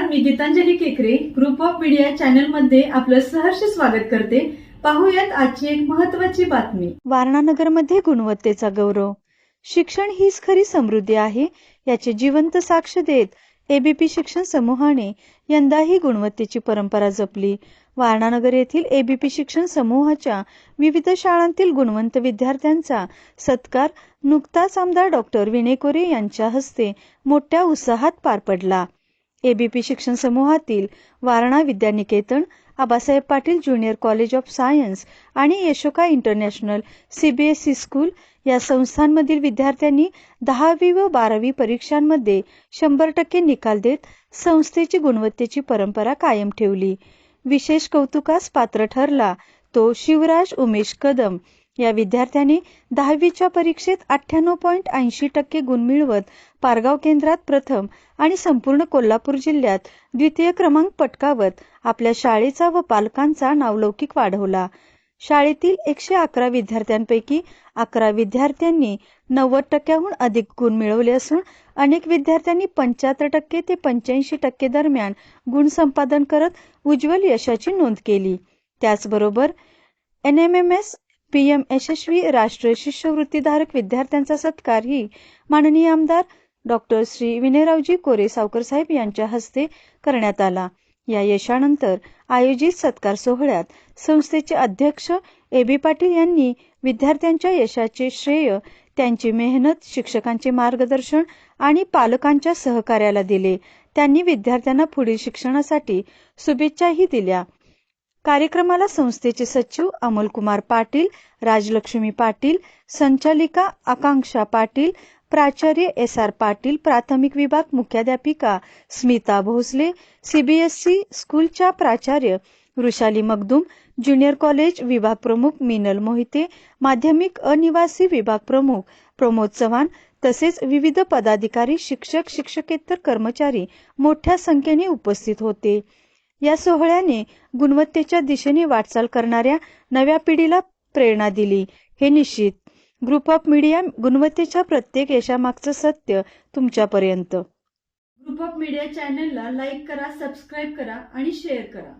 मी गीतांजली केकरे group of media चॅनलमध्ये आपलं सहर्ष स्वागत करते. पाहूयात आजची एक महत्वाची बातमी. वारणानगरमध्ये गुणवत्तेचा गौरव. शिक्षण हीच खरी समृद्धी आहे याचे जिवंत साक्ष देत एबीपी शिक्षण समूहाने यंदाही गुणवत्तेची परंपरा जपली. वारणानगर येथील एबीपी शिक्षण समूहाच्या विविध शाळांतील गुणवंत विद्यार्थ्यांचा सत्कार नुकताच आमदार डॉक्टर विनेकोरे यांच्या हस्ते मोठ्या उत्साहात पार पडला. एबीपी शिक्षण समूहातील Warana Vidyaniketan Abasaheb Patil junior college of science आणि यशोका इंटरनॅशनल सीबीएसई स्कूल या संस्थांमधील विद्यार्थ्यांनी दहावी व बारावी परीक्षांमध्ये शंभर टक्के निकाल देत संस्थेची गुणवत्तेची परंपरा कायम ठेवली. विशेष कौतुकास पात्र ठरला तो शिवराज उमेश कदम या विद्यार्थ्यांनी दहावीच्या परीक्षेत अठ्ठ्याण्णव पॉईंट ऐंशी टक्के गुण मिळवत पारगाव केंद्रात प्रथम आणि संपूर्ण कोल्हापूर जिल्ह्यात द्वितीय क्रमांक पटकावत आपल्या शाळेचा व पालकांचा नावलौकिक वाढवला. शाळेतील एकशे अकरा विद्यार्थ्यांपैकी अकरा विद्यार्थ्यांनी नव्वद टक्क्याहून अधिक गुण मिळवले असून अनेक विद्यार्थ्यांनी पंच्याहत्तर टक्के ते पंच्याऐंशी टक्के दरम्यान गुण संपादन करत उज्ज्वल यशाची नोंद केली. त्याचबरोबर N M M S PM यशस्वी राष्ट्रीय शिष्यवृत्तीधारक विद्यार्थ्यांचा सत्कारही माननीय आमदार डॉक्टर श्री विनयरावजी कोरे सावकर साहेब यांच्या हस्ते करण्यात आला. या यशानंतर आयोजित सत्कार सोहळ्यात संस्थेचे अध्यक्ष ए बी पाटील यांनी विद्यार्थ्यांच्या यशाचे श्रेय त्यांची मेहनत शिक्षकांचे मार्गदर्शन आणि पालकांच्या सहकार्याला दिले. त्यांनी विद्यार्थ्यांना पुढील शिक्षणासाठी शुभेच्छाही दिल्या. कार्यक्रमाला संस्थेचे सचिव अमोलकुमार पाटील राजलक्ष्मी पाटील संचालिका आकांक्षा पाटील प्राचार्य एस आर पाटील प्राथमिक विभाग मुख्याध्यापिका स्मिता भोसले सीबीएसई स्कूलच्या प्राचार्य वृषाली मगदूम ज्युनियर कॉलेज विभाग प्रमुख मिनल मोहिते माध्यमिक अनिवासी विभाग प्रमुख प्रमोद चव्हाण तसेच विविध पदाधिकारी शिक्षक शिक्षकेतर कर्मचारी मोठ्या संख्येने उपस्थित होते. या सोहळ्याने गुणवत्तेच्या दिशेने वाटचाल करणाऱ्या नव्या पिढीला प्रेरणा दिली. हे निश्चित. ग्रुप ऑफ मीडिया गुणवत्तेच्या प्रत्येक यशामागचं सत्य तुमच्यापर्यंत. ग्रुप ऑफ मीडिया चॅनलला लाईक करा सबस्क्राईब करा आणि शेअर करा.